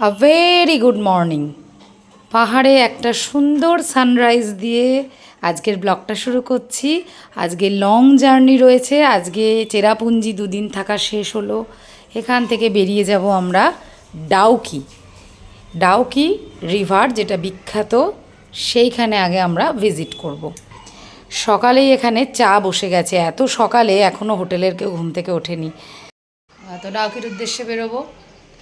A very good morning পাহাড়ে একটা সুন্দর সানরাইজ দিয়ে আজকের ব্লগটা শুরু করছি। আজকে লং জার্নি রয়েছে। আজকে চেরাপুঞ্জি দুদিন থাকা শেষ হলো। এখান থেকে বেরিয়ে যাব আমরা ডাউকি। ডাউকি রিভার যেটা বিখ্যাত, সেইখানে আগে আমরা ভিজিট করব। সকালেই এখানে চা বসে গেছে। এত সকালে এখনও হোটেলের কেউ ঘুম থেকে ওঠেনি। তো ডাউকির উদ্দেশ্যে বেরোবো।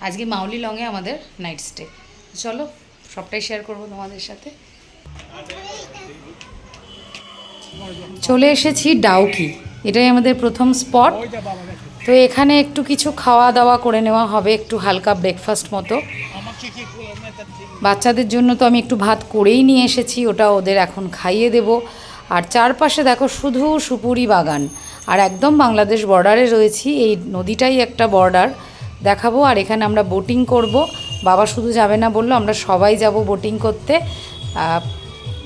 আজকে মাউলি লংয়ে আমাদের নাইট স্টে চলো, সবটাই শেয়ার করব তোমাদের সাথে। চলে এসেছি ডাউকি। এটাই আমাদের প্রথম স্পট তো এখানে একটু কিছু খাওয়া দাওয়া করে নেওয়া হবে, একটু হালকা ব্রেকফাস্ট মতো। বাচ্চাদের জন্য তো আমি একটু ভাত করেই নিয়ে এসেছি, ওটা ওদের এখন খাইয়ে দেব। আর চারপাশে দেখো শুধু সুপুরি বাগান। আর একদম বাংলাদেশ বর্ডারে রয়েছি, এই নদীটাই একটা বর্ডার দেখাবো আর এখানে আমরা বোটিং করব। বাবা শুধু যাবে না বলল, আমরা সবাই যাব বোটিং করতে।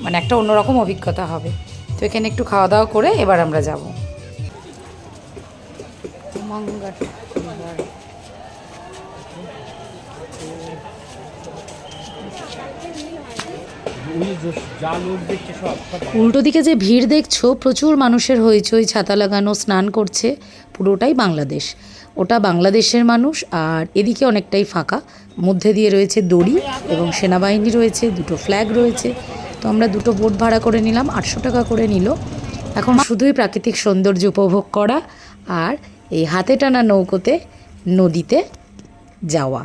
মানে একটা অন্যরকম অভিজ্ঞতা হবে। তো এখানে একটু খাওয়া দাওয়া করে এবার আমরা যাব। উল্টো দিকে যে ভিড় দেখছ, প্রচুর মানুষের হইচই, ছাতা লাগানো, স্নান করছে, পুরোটাই বাংলাদেশ। ওটা বাংলাদেশের মানুষ আর এদিকে অনেকটাই ফাঁকা। মধ্যে দিয়ে রয়েছে দড়ি এবং সেনাবাহিনী রয়েছে দুটো ফ্ল্যাগ রয়েছে। তো আমরা দুটো বোট ভাড়া করে নিলাম আটশো টাকা করে নিল। এখন শুধুই প্রাকৃতিক সৌন্দর্য উপভোগ করা আর এই হাতে টানা নৌকোতে নদীতে যাওয়া।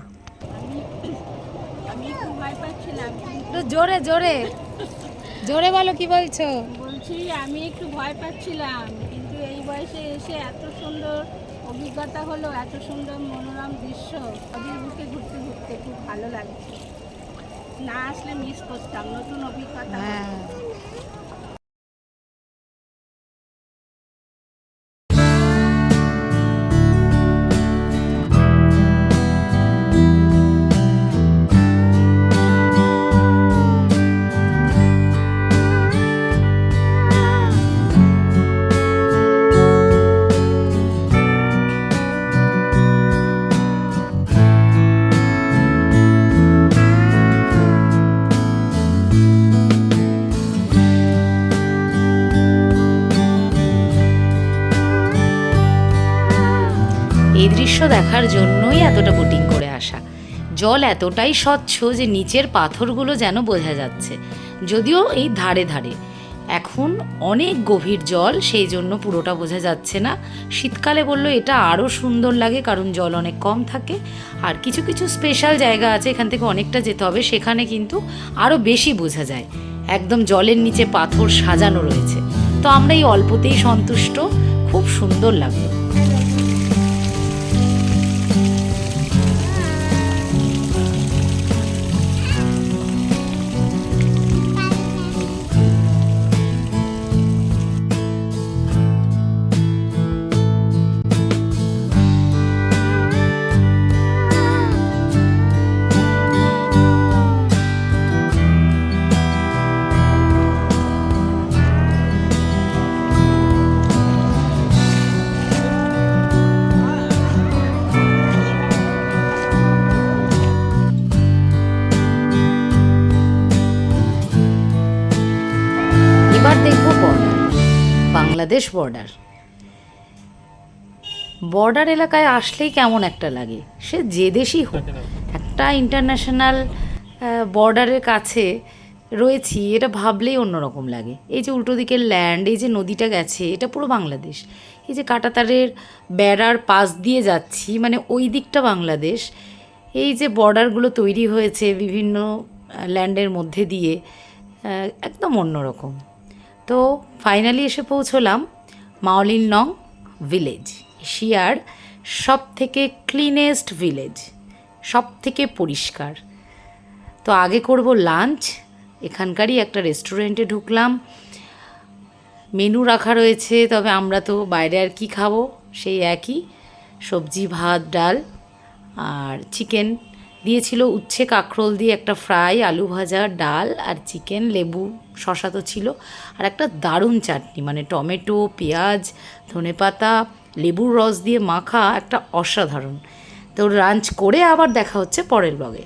আমি একটু ভয় পাচ্ছিলাম জোরে জোরে। জোরে বলো কি বলছো? বলছি আমি একটু ভয় পাচ্ছিলাম কিন্তু এই বয়সে এসে এত সুন্দর অভিজ্ঞতা হলো এত সুন্দর মনোরম দৃশ্য নদীর বুকে ঘুরতে ঘুরতে খুব ভালো লাগছে। না আসলে মিস করতাম নতুন অভিজ্ঞতা এই দৃশ্য দেখার জন্যই এতটা বোটিং করে আসা। জল এতটাই স্বচ্ছ যে নিচের পাথরগুলো যেন বোঝা যাচ্ছে। যদিও এই ধারে ধারে। এখন অনেক গভীর জল, সেই জন্য পুরোটা বোঝা যাচ্ছে না। শীতকালে বলল এটা আরও সুন্দর লাগে কারণ জল অনেক কম থাকে। আর কিছু কিছু স্পেশাল জায়গা আছে, এখান থেকে অনেকটা যেতে হবে। সেখানে কিন্তু আরও বেশি বোঝা যায়। একদম জলের নিচে পাথর সাজানো রয়েছে। তো আমরা এই অল্পতেই সন্তুষ্ট। খুব সুন্দর লাগল। দেখব বর্ডার বাংলাদেশ বর্ডার বর্ডার এলাকায় আসলেই কেমন একটা লাগে। সে যে দেশই হোক, একটা ইন্টারন্যাশনাল বর্ডারের কাছে রয়েছি, এটা ভাবলেই অন্যরকম লাগে। এই যে উল্টো দিকের ল্যান্ড এই যে নদীটা গেছে, এটা পুরো বাংলাদেশ। এই যে কাটাতারের বেড়ার পাশ দিয়ে যাচ্ছি মানে ওই দিকটা বাংলাদেশ। এই যে বর্ডারগুলো তৈরি হয়েছে বিভিন্ন ল্যান্ডের মধ্যে দিয়ে একদম অন্যরকম। তো ফাইনালি এসে পৌঁছলাম মাওলিন নং ভিলেজ এশিয়ার সব থেকে ক্লিনেস্ট ভিলেজ সব থেকে পরিষ্কার। তো আগে করব লাঞ্চ এখানকারই একটা রেস্টুরেন্টে ঢুকলাম। মেনু রাখা রয়েছে, তবে আমরা তো বাইরে আর কি খাব? সেই একই, সবজি, ভাত, ডাল আর চিকেন দিয়েছিল উচ্ছে কাঁকরোল দিয়ে একটা ফ্রাই, আলু ভাজা, ডাল আর চিকেন, লেবু শশা তো ছিল। আর একটা দারুণ চাটনি মানে টমেটো, পেঁয়াজ, ধনে পাতা, লেবুর রস দিয়ে মাখা একটা অসাধারণ। তো লাঞ্চ করে আবার দেখা হচ্ছে পরের ব্লগে